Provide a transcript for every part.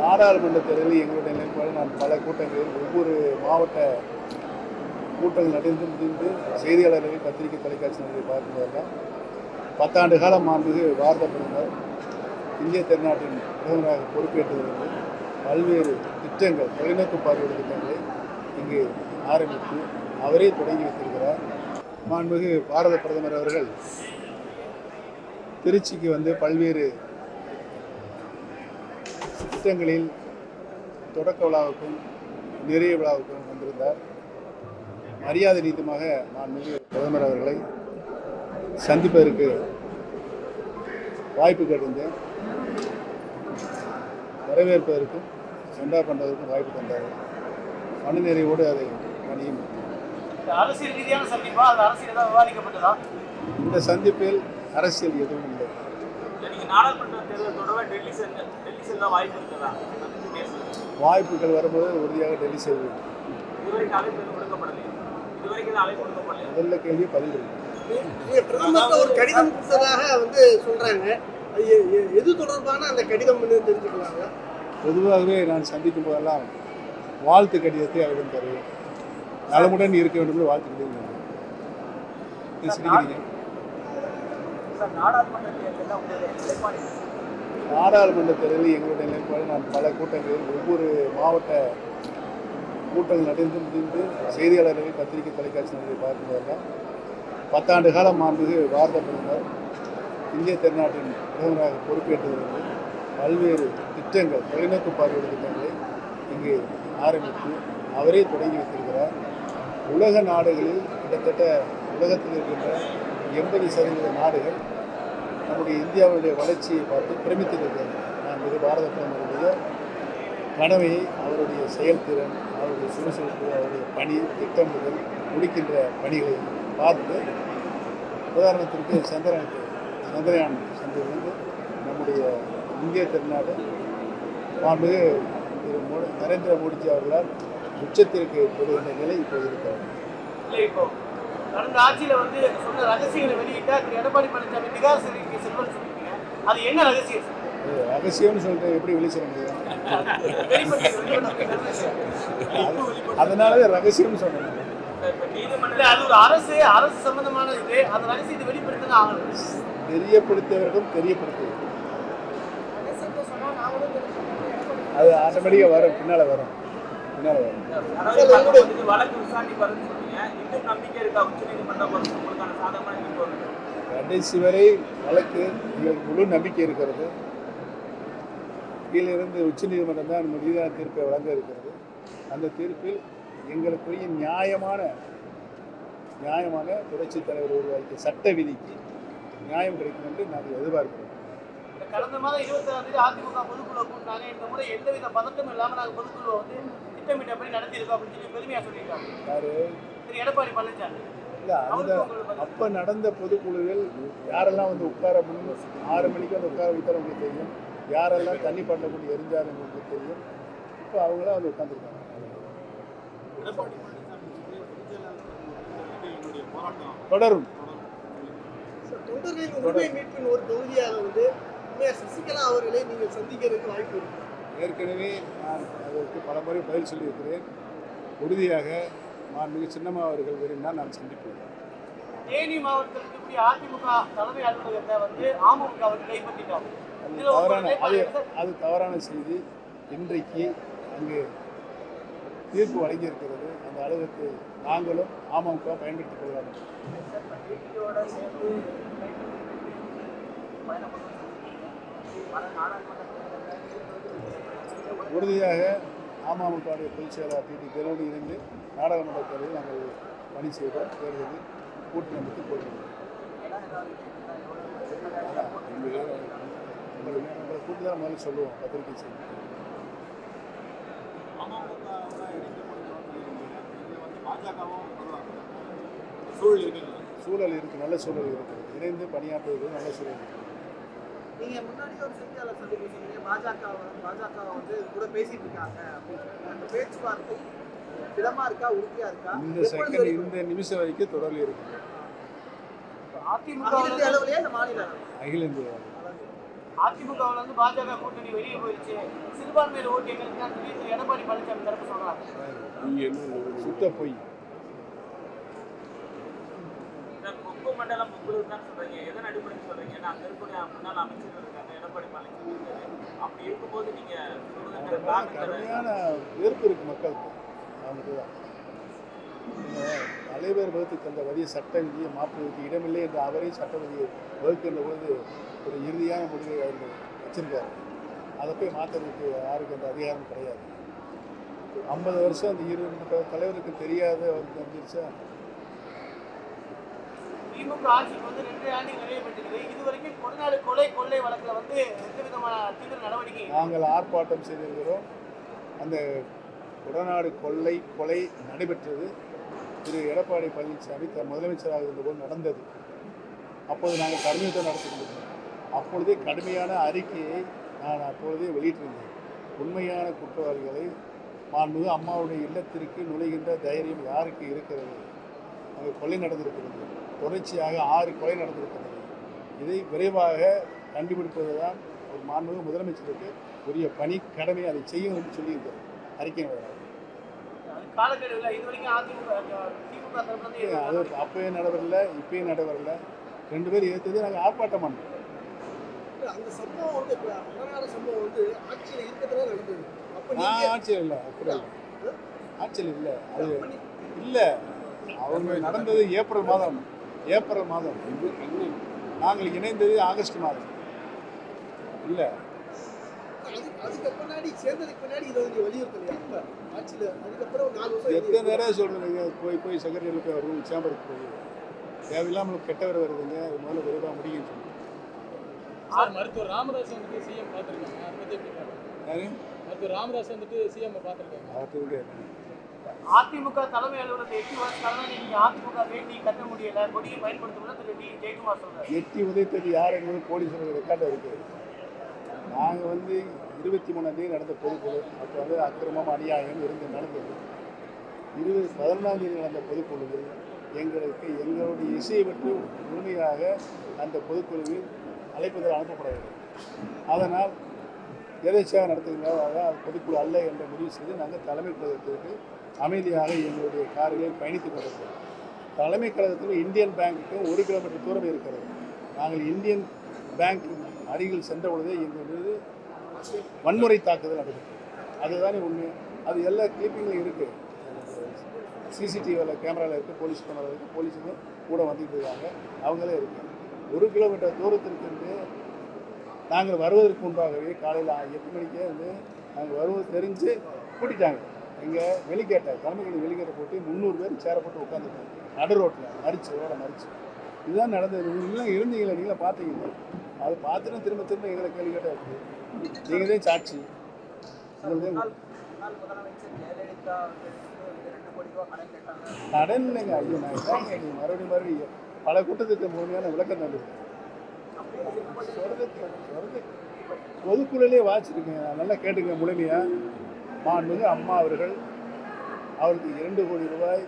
நாடாளுமன்ற தேர்தலில் எங்களுடைய நிலைப்பாடு நான் பல கூட்டங்களில் ஒவ்வொரு மாவட்ட கூட்டங்கள் நடந்து முடிந்து செய்தியாளர்களை பத்திரிகை தொலைக்காட்சி நிலையை பார்க்கும்போதெல்லாம் பத்தாண்டு காலம் மாண்புகு பாரத பிரதமர் இந்திய திருநாட்டின் பிரதமராக பொறுப்பேற்றதிலிருந்து பல்வேறு திட்டங்கள் தொலைநோக்கு பார்வையுடைய திட்டங்களை இங்கு ஆரம்பித்து அவரே தொடங்கி வைத்திருக்கிறார். மாண்புகு பாரத பிரதமர் அவர்கள் திருச்சிக்கு வந்து பல்வேறு திட்டங்களில் தொடக்க விழாவுக்கும் நிறைய விழாவுக்கும் வந்திருந்தார். மரியாதை நீத்தமாக நான் மிக பிரதமர் அவர்களை சந்திப்பதற்கு வாய்ப்பு கேட்டிருந்தேன். வரவேற்பதற்கும் செண்டா பண்ணுவதற்கும் வாய்ப்பு தந்தார். மன நிறைவோடு அதை பணியும். அரசியல் ரீதியான சந்திப்பா? அது அரசியல் விவாதிக்கப்பட்டதா? இந்த சந்திப்பில் அரசியல் எதுவும் வாய்ப்புகள் வரும்போது உறுதியாக டெல்லி கொடுக்கப்படலையே? முதல்ல கேள்வி பதில் இருக்கு. ஒரு கடிதம் கொடுத்ததாக வந்து சொல்றாங்க. அது எ- எ- எது தொடர்பான அந்த கடிதம்னு தெரிஞ்சுக்கலாங்க பொதுவாகவே நான் சந்திக்கும் போதெல்லாம் வாழ்த்து கடிதத்தை அவரிடம் தருவேன். நலமுடன் இருக்க வேண்டும் என்று வாழ்த்து கடிதம் சிரிக்கிறீங்க. சார் நாடாளுமன்ற தேர்தலில் எங்களுடைய நிலைப்பாடு நான் பல கூட்டங்களில் ஒவ்வொரு மாவட்ட கூட்டங்கள் நடந்து முடிந்து செய்தியாளர்களை பத்திரிகை தொலைக்காட்சி நிலையை பார்க்கும்போதெல்லாம் பத்தாண்டு காலம் மாண்புகு பாரத பிரதமர் இந்திய திருநாட்டின் பிரதமராக பொறுப்பேற்றதிலிருந்து பல்வேறு திட்டங்கள் தொலைநோக்கு பார்வை திட்டங்களை இங்கு ஆரம்பித்து அவரே தொடங்கி வைத்திருக்கிறார். உலக நாடுகளில் கிட்டத்தட்ட உலகத்தில் இருக்கின்ற எண்பது சதவீத நாடுகள் நம்முடைய இந்தியாவுடைய வளர்ச்சியை பார்த்து பிரமித்திருக்கிறது. நான் இது பாரத பிரதமருடைய கனவை அவருடைய செயல்திறன் அவருடைய சுறுசுறுப்பு அவருடைய பணி திட்டமிடுதல் முடிக்கின்ற பணிகளை பார்த்து உதாரணத்திற்கு சந்திரனுக்கு சந்திரயான் சென்றிருந்து நம்முடைய இந்திய திருநாடு மாண்புமிகு திரு மோடி நரேந்திர மோடிஜி அவர்களால் உச்சத்திற்கு போடுகின்ற நிலை இப்போது இருக்கிறது. இப்போ கடந்த ஆட்சியில வந்து சொன்ன ரகசியங்களை வெளியிட்டா திரு எடப்பாடி பழனிசாமி நிகார் சிறைக்கு செல்வன் சொல்லியிருக்கீங்க. அது என்ன ரகசியம்? ரகசியம்னு சொல்லிட்டு எப்படி வெளி சொல்ல முடியும்? வெளிப்பட்டு வெளிப்பட்டு அது- அதனால ரகசியம்னு சொன்னேன். இல்ல, அது ஒரு அரசு அரசு சம்பந்தமான இது. அந்த ரகசியத்தை வெளிப்படுத்தினா ஆகணும். தெரியப்படுத்த வேண்டும் தெரியப்படுத்த வேண்டும் அது ஆட்டோமேட்டிக்காக வரும். பின்னால் வரும். பின்னால் வரும். வழக்கு விசாரணைக்கு கடைசி வரை வழக்கு எங்களுக்கு முழு நம்பிக்கை இருக்கிறது. கீழிருந்து உச்சநீதிமன்றம் தான் முடிவான தீர்ப்பை வழங்க இருக்கிறது. அந்த தீர்ப்பில் எங்களுக்குரிய நியாயமான நியாயமான புரட்சித் தலைவர் உருவாக்கிய சட்ட விதிக்கு நியாயம் கிடைக்கும் என்று நாங்கள் எதிர்பார்க்கிறோம். கடந்த மாதம் இருபத்தாறாம் தேதி அதிமுக பொதுக்குழு கூட்டினாங்க இந்த முறை எந்தவித பதட்டமும் இல்லாம நாங்க பொதுக்குழு வந்து திட்டமிட்டபடி நடத்தியிருக்கோம் அப்படின்னு சொல்லி பெருமையா சொல்லியிருக்காங்க. யாரு? திரு எடப்பாடி பழனிசாமி. இல்லை அந்த அப்போ நடந்த பொதுக்குழுவில் யாரெல்லாம் வந்து உட்கார முன் ஆறு மணிக்கு வந்து உட்கார வைத்தாலும் உங்களுக்கு தெரியும். யாரெல்லாம் தண்ணி பண்ண கொண்டு எரிஞ்சாலும் உங்களுக்கு தெரியும். இப்போ அவங்களாம் வந்து உட்காந்துருக்காங்க தொடரும். தொண்டர்களின் உரிமை மீட்பின் ஒரு தொகுதியாக வந்து உண்மையா சசிகலா அவர்களை நீங்கள் சந்திக்கிறதுக்கு வாய்ப்பு இருக்கு. ஏற்கனவே நான் அதற்கு பல முறை பதில் சொல்லியிருக்கிறேன். உறுதியாக நான் மிக சின்னம்மா அவர்கள் விரும்பினால் நான் சந்திப்பேன். தேனி மாவட்டத்தில் இருக்கக்கூடிய அதிமுக தலைமை அலுவலகத்தை வந்து அமமுக வந்து அது தவறான அது? அது தவறான செய்தி. இன்றைக்கு அங்கு தீர்ப்பு வழங்கியிருக்கிறது. அந்த அலுவலகத்தை நாங்களும் அமமுக பயன்படுத்திக் கொள்ளலாம் நாடாளுமன்ற உறுதியாக அமமுகவுடைய பொதுச் செயலாளர் டி டி தினோடு இணைந்து நாடாளுமன்ற தேர்தலில் நாங்கள் பணி செய்தோம். தேர்தலில் கூட்டணி அமைத்து போடுவோம் உங்களை கூட்டி தான் முதல்ல சொல்லுவோம். பத்திரிகை செய்தி. சூழல் இருக்கு. நல்ல சூழல் இருக்கு. இணைந்து பணியாற்றுவது நல்ல சூழல் இருக்கு. நீங்க முன்னாடி ஒரு செய்தியாளர் சந்திப்பு சொன்னீங்க. பாஜக பாஜக வந்து கூட பேசிட்டு இருக்காங்க அப்படின்னு. அந்த பேச்சுவார்த்தை திடமா இருக்கா உறுதியா இருக்கா? இந்த செகண்ட்? இந்த நிமிஷம் வரைக்கும் தொடர்ந்து இருக்கு. அதிமுக அகில இந்திய அளவுலயே இந்த மாநில அகில இந்திய அதிமுகவுல இருந்து பாஜக கூட்டணி வெளியே போயிடுச்சு சிறுபான்மையினர் ஓட்டு எங்களுக்கு எடப்பாடி பழனிசாமி தரப்பு சொல்றாங்க சுத்த பொய் சார் கொங்கு மண்டலம் தான் சொல்றீங்க. எதன் அடிப்படையில் சொல்றீங்க? ஏன்னா அங்க இருக்கக்கூடிய முன்னாள் அமைச்சர்கள் இருக்காங்க. எடப்பாடி பழனிசாமி இருக்காரு. அப்படி இருக்கும்போது நீங்க கடுமையான வெறுப்பு இருக்கு மக்களுக்கு. அவனுக்கு தான். தலைவர் வகுத்து தந்த வரிய சட்ட விதியை மாற்றுவதற்கு இடமில்லை என்று அவரே சட்ட விதியை வகுக்கின்ற பொழுது ஒரு இறுதியான முடிவை அவர் வச்சிருக்காரு. அதை போய் மாற்றுறதுக்கு யாருக்கு அந்த அதிகாரம் கிடையாது. ஐம்பது வருஷம் அந்த இரு தலைவருக்கு தெரியாத அவருக்கு தெரிஞ்சிருச்சா திமுக ஆட்சிக்கு வந்து ரெண்டு ஆண்டு நிறைவேற்றிருக்கிறது இது வரைக்கும் கொடநாடு கொலை கொள்ளை வழக்கில் வந்து எந்த விதமான தீவிர நடவடிக்கை நாங்கள் ஆர்ப்பாட்டம் செய்திருக்கிறோம். அந்த உடநாடு கொள்ளை கொலை நடைபெற்றது. திரு எடப்பாடி பழனிசாமி த முதலமைச்சராக இருந்தபோது நடந்தது. அப்போது நாங்கள் கடுமையத்தை நடத்திருந்தோம் அப்பொழுதே கடுமையான அறிக்கையை நான் அப்பொழுதே வெளியிட்டிருந்தேன். உண்மையான குற்றவாளிகளை மாண்பு அம்மாவுடைய இல்லத்திற்கு நுழைகின்ற தைரியம் யாருக்கு இருக்கிறது? அங்கே கொள்ளை நடந்திருக்கிறது. தொடர்ச்சியாக ஆறு கொலை நடந்திருக்கிறது. இதை விரைவாக கண்டுபிடிப்பது தான் ஒரு மாண்புமிகு முதலமைச்சருக்கு உரிய பணி கடமை அதை செய்யும் என்று சொல்லியிருக்கிறார். அறிக்கை வழியாக. அது காலக்கெடுவில் இது வரைக்கும் அதிமுக திமுக தரப்புல இருந்து அது எதுவும் அப்பயே நடைபெறல இப்பயும் நடைபெறல. ரெண்டு பேரும் ஏற்றது நாங்கள் ஆர்ப்பாட்டம் பண்ணோம். இல்ல, அந்த சம்பவம் வந்து இப்ப அழகான சம்பவம் வந்து ஆட்சியில இருக்கிறதுல நடந்தது. அப்ப நான் நீங்க ஆட்சியில் இல்லை அப்படி இல்லை. ஆட்சியில் இல்லை அது இல்லை. அவங்க நடந்தது ஏப்ரல் மாதம். ஏப்ரல் மாதம். நாங்கள் இணைந்தது ஆகஸ்ட் மாதம். இல்லை. எத்தனை நேரம் சொல்கிறீங்க போய் போய் செக்ரட்டரியில் வரும் சேம்பருக்கு போய். தேவையில்லாமல் கெட்டவர் வருதுங்க. அது முதல்ல விரைவாக முடியும்னு சொல்லி சார் மருத்துவர் ராமதாஸ் வந்துட்டு சிஎம் பார்த்துருக்காங்க. அதை பற்றி எப்படி மருத்துவர் ராமதாஸ் வந்துட்டு சிஎம் பார்த்துருக்காங்க. அவருக்கு அதிமுக தலைமை அலுவலகத்தை எட்டி வருஷம் நீங்க அதிமுக வேண்டி கட்ட முடியல. கொடியை பயன்படுத்தணும்னு திரு டி. ஜெயக்குமார் சொல்றாரு. எட்டி உதயத்தது யார் என்பது போலீஸோட ரெக்கார்டு இருக்கு. நாங்கள் வந்து இருபத்தி மூணாம் தேதி நடந்த பொதுக்குழு. அப்போ வந்து அக்கிரமம் அநியாயம் இருந்து நடந்தது. இருபது பதினொன்றாம் தேதி நடந்த பொதுக்குழுவில் எங்களுக்கு எங்களுடைய இசையை பற்றி முழுமையாக அந்த பொதுக்குழுவில் அழைப்புதல் அனுப்பப்படவில்லை. அதனால் எதேச்சியாக நடத்துகிறதாக அது பொதுக்குழு அல்ல என்ற முடிவு செய்து நாங்கள் தலைமை கழகத்திற்கு அமைதியாக எங்களுடைய கார்களில் பயணித்துக் கொண்டிருக்கிறோம். தலைமை கழகத்தில் இந்தியன் பேங்க்குக்கு ஒரு கிலோமீட்டர் தூரம் இருக்கிறது. நாங்கள் இந்தியன் பேங்க் அருகில் சென்ற பொழுதே எங்கள் மீது வன்முறை தாக்குதல் நடந்தது. அதுதானே உண்மை. அது எல்லா கிளிப்பிங்லையும் இருக்குது சிசிடிவியில் கேமராவில் இருக்குது போலீஸ் கேமராவில் இருக்குது போலீஸுங்க கூட வந்துட்டு இருக்காங்க. அவங்களே இருக்காங்க ஒரு கிலோமீட்டர் தூரத்திற்கு நாங்கள் வருவதற்கு முன்பாகவே காலையில் எட்டு மணிக்கே வந்து நாங்கள் வருவது தெரிஞ்சு கூட்டிட்டாங்க. இங்கே வெளிக்கேட்டை தலைமைக்கு வெளிக்கேட்டை போட்டு முந்நூறு பேர் சேரை போட்டு உட்காந்துருக்காங்க நடு ரோட்டில் மறிச்சு ரோட மறிச்சு. இதுதான் நடந்தது. நீங்களும் இருந்தீங்களே நீங்களும் பார்த்தீங்க அது பார்த்துட்டு திரும்ப திரும்ப எங்களை கேள்வி கேட்டால் இருக்குது நீங்கள் தான் சாட்சி கடன் கேட்டாங்க. இல்லைங்க ஐயோ நான் கேட்குறேன். மறுபடியும் மறுபடியும் பல கூட்டத்துக்கு முழுமையான விளக்கம் தந்துருக்கேன் சொல்றது சொல்றது பொதுக்குழுலே வாசிச்சிருக்கேன் நான் நல்லா கேட்டுங்க முழுமையா. மாண்புமிகு அம்மா அவர்கள் அவருக்கு இரண்டு கோடி ரூபாய்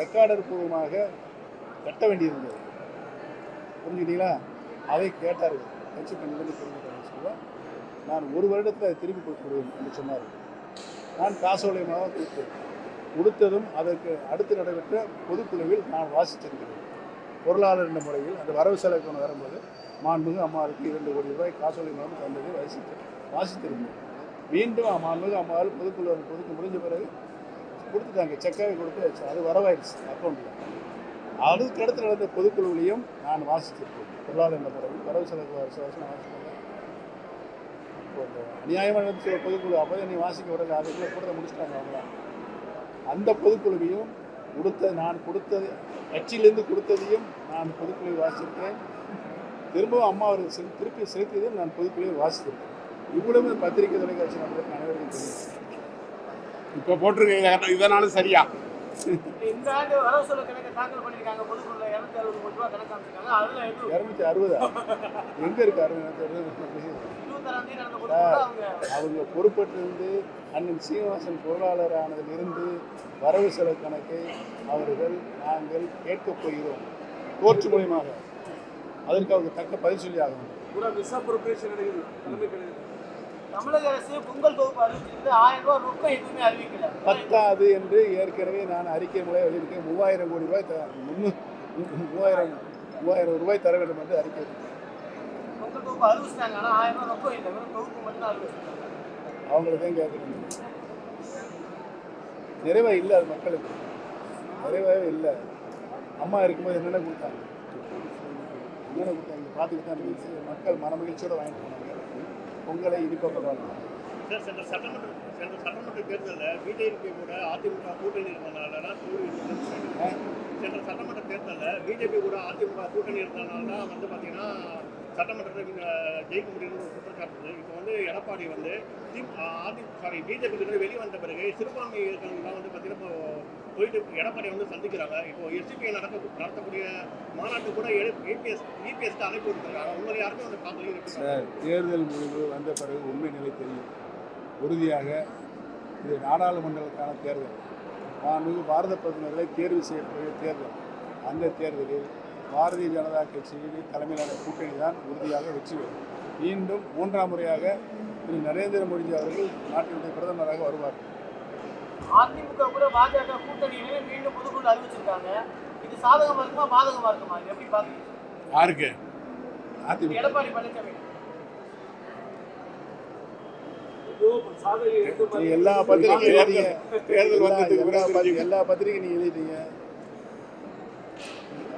ரெக்கார்டர் பூர்வமாக கட்ட வேண்டியிருந்தது. புரிஞ்சுக்கிட்டீங்களா? அதை கேட்டார்கள். கட்சி பண்ணிட்டு திரும்பி சொல்லுவேன் நான் ஒரு வருடத்தில் அதை திருப்பி கொடுத்துடுவேன் என்று சொன்னார் நான் காசோலயமாக கொடுத்தேன். கொடுத்ததும் அதற்கு அடுத்து நடைபெற்ற பொதுக்குழுவில் நான் வாசித்திருக்கிறேன். பொருளாளர் என்ற முறையில் அந்த வரவு செலவு கொண்டு வரும்போது மாண்புமிகு அம்மாவுக்கு இரண்டு கோடி ரூபாய் காசோலை மூலம் தந்ததை வாசித்து வாசித்திருந்தேன். மீண்டும் மாண்புமிகு அம்மாவால் பொதுக்குழு பொதுக்கு முடிஞ்ச பிறகு கொடுத்துட்டாங்க. செக்காக கொடுத்து அது வரவாயிருச்சு அக்கௌண்ட்டில் அதுக்கு அடுத்து நடந்த பொதுக்குழுவிலையும் நான் வாசிச்சிருக்கேன். பொருளாதார என்ற முறையில் வரவு செலவு வருஷம் வருஷம் வாசிக்கிறேன் இப்போ அநியாயமாக நடந்துச்சு ஒரு பொதுக்குழு அப்போ நீ வாசிக்க விடல அதுக்குள்ளே கூட முடிச்சிட்டாங்க அவங்களா. அந்த பொதுக்குழுவையும் கொடுத்த நான் கொடுத்தது கட்சியிலேருந்து கொடுத்ததையும் நான் பொதுக்குழுவை வாசித்திருக்கேன் திரும்பவும் அம்மா அவர்கள் திருப்பி செலுத்தியதையும் நான் பொதுக்குழுவை வாசித்திருக்கேன் இவ்வளவு பத்திரிகை தொலைக்காட்சி நண்பர்கள் அனைவருக்கும் தெரியும். இப்போ போட்டிருக்கீங்க இதனாலும் சரியா? இந்த ஆண்டு வரவு செலவு கணக்கை தாக்கல் பண்ணியிருக்காங்க பொதுக்குள்ள இரநூத்தி அறுபது கோடி ரூபாய் கணக்கு அமைச்சிருக்காங்க அதுல இரநூத்தி அறுபதா? எங்கே இருக்கு அறுபது? அவங்க. பொறுப்பேற்றிருந்து அண்ணன் சீனிவாசன் பொருளாளர் ஆனதிலிருந்து வரவு செலவு கணக்கை அவர்கள் நாங்கள் கேட்கப் போகிறோம். கோர்ட் மூலியமாக. அதற்கு அவங்க தக்க பதில் சொல்லி ஆகணும் தமிழக அரசு பொங்கல் தொகுப்பு அறிவிச்சிருந்து ஆயிரம் ரூபாய் ரொக்கம் எதுவுமே அறிவிக்கல. பத்தாது என்று ஏற்கனவே நான் அறிக்கை மூலம் வெளியிட்டேன் மூவாயிரம் கோடி ரூபாய் மூவாயிரம் மூவாயிரம் ரூபாய் தர வேண்டும் என்று அறிக்கை. பொங்கல் தொகுப்பு அறிவிச்சிட்டாங்க. ஆனா ஆயிரம் ரூபாய் ரொக்கம் இல்லை. வெறும் தொகுப்பு மட்டும் தான் அறிவிச்சிருக்காங்க. அவங்கள தான் கேட்கணும். நிறைவே இல்லை அது மக்களுக்கு. நிறைவாகவே இல்லை. அம்மா இருக்கும்போது என்னென்ன கொடுத்தாங்க? என்னென்ன கொடுத்தாங்க? பார்த்துக்கிட்டு தான் இருந்துச்சு மக்கள் மனமகிழ்ச்சியோடு வாங்கிட்டு போனாங்க. பொங்கலை கொண்டாடணும் சார் சென்ற சட்டமன்ற சென்ற சட்டமன்ற தேர்தலில் பிஜேபி கூட அதிமுக கூட்டணி இருந்தனால தான் தோல்வி இருந்ததுன்னு சென்ற சட்டமன்ற தேர்தலில் பிஜேபி கூட அதிமுக கூட்டணி இருந்தனால தான் வந்து பார்த்தீங்கன்னா சட்டமன்றத்தில் ஜெயிக்க முடியும்னு குற்றச்சாட்டு இப்போ வந்து எடப்பாடி வந்து தி- அதி சாரி பிஜேபி கிட்ட வெளியே வந்த பிறகு சிறுபான்மை இயக்கங்கள்லாம் வந்து பார்த்தீங்கன்னா இப்போ போயிட்டு எடப்பாடி வந்து சந்திக்கிறாங்க. இப்போ எஸ்டிபி நடக்க நடத்தக்கூடிய மாநாட்டு கூட இபிஎஸ் இபிஎஸ்க்கு அழைப்பு விட்டுருக்காங்க. உங்களை யாருக்கும் வந்து பார்க்கல சார் தேர்தல் முடிவு வந்த பிறகு உண்மை நிலை தெரியும். உறுதியாக இது நாடாளுமன்றத்துக்கான தேர்தல். மாண்புமிகு பாரத பிரதமர்களை தேர்வு செய்யக்கூடிய தேர்தல். அந்த தேர்தலில் பாரதிய ஜனதா கட்சியின் தலைமையிலான கூட்டணி தான் உறுதியாக வெற்றி பெறும். மீண்டும் மூன்றாம் முறையாக திரு. நரேந்திர மோடிஜி அவர்கள் நாட்டினுடைய பிரதமராக வருவார்கள் அதிமுக கூட பாஜக கூட்டணியிலே மீண்டும் பொதுக்குழு அறிவிச்சிருக்காங்க. இது சாதகமா இருக்குமா பாதகமா இருக்குமா? எப்படி பாக்குறீங்க? யாருக்கு? அதிமுக. எடப்பாடி பழனிசாமி. எல்லா பத்திரிகையும் தேர்தல் எல்லா- வந்ததுக்கு எல்லா பிறகு பத்தி- எல்லா பத்திரிகையும் நீங்க எழுதிட்டீங்க.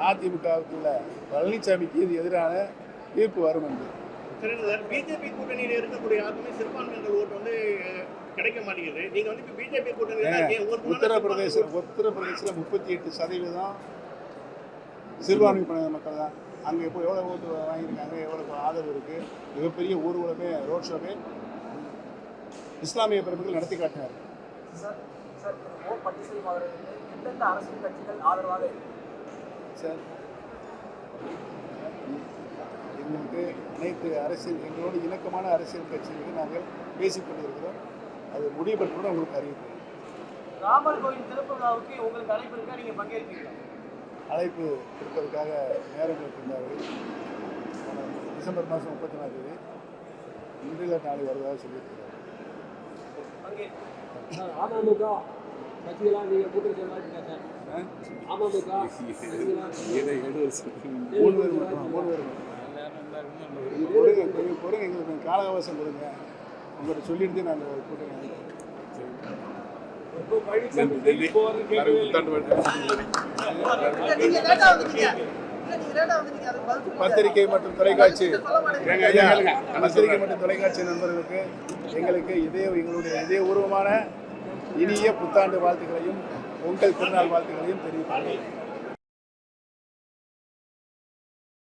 அதிமுகவுக்குள்ள பழனிசாமிக்கு இது எதிரான தீர்ப்பு வரும் என்று. பிஜேபி கூட்டணியில் இருக்கக்கூடிய யாருக்குமே சிறுபான்மையினர் ஓட்டு வந்து கிடைக்க மாட்டேங்குது. நீங்க வந்து இப்போ பிஜேபி கூட்டணியில் உத்தரப்பிரதேச உத்தரப்பிரதேசில் முப்பத்தி எட்டு சதவீதம் சிறுபான்மை பண மக்கள் தான். அங்கே இப்போ எவ்வளோ ஓட்டு வாங்கியிருக்காங்க எவ்வளோ ஆதரவு இருக்குது மிகப்பெரிய ஊர்வலமே ரோட் ஷோவே இஸ்லாமிய பிறப்புகள் நடத்தி காட்டினார். சார் சார் ஓ பன்னீர்செல்வம் அவர்களுக்கு எந்தெந்த அரசியல் கட்சிகள் ஆதரவாக இருக்கு? சார் எங்களுக்கு அனைத்து அரசியல் எங்களோடு இணக்கமான அரசியல் கட்சிகளுக்கு நாங்கள் பேசிக் கொண்டிருக்கிறோம். அது முடிவு பெற்றுடன் உங்களுக்கு அறிவிப்போம் ராமர் கோயில் திறப்பு விழாவுக்கு உங்களுக்கு அழைப்பு இருக்கா நீங்க பங்கேற்பீங்களா அழைப்பு கொடுப்பதற்காக நேரம் இருக்கின்றார்கள் டிசம்பர் மாதம் முப்பத்தி நாலு தேதி இன்றில் நாளை வருவதாக சொல்லியிருக்கிறார் அமமுக கட்சிகளாக நீங்க கூட்டணி சொல்லாதீங்க சார்? அமமுக மூணு பேர் மட்டும் மூணு பேர் கொஞ்சம் பொறுங்க எங்களுக்கு கால அவகாசம் கொடுங்க உங்கள்கிட்ட சொல்லிட்டு நான் பத்திரிகை மற்றும் தொலைக்காட்சி. பத்திரிகை மற்றும் தொலைக்காட்சி நண்பர்களுக்கு எங்களுக்கு இதே எங்களுடைய இதே உருவமான இனிய புத்தாண்டு வாழ்த்துக்களையும் உங்கள் பிறநாள் வாழ்த்துக்களையும் தெரிவித்துள்ளேன்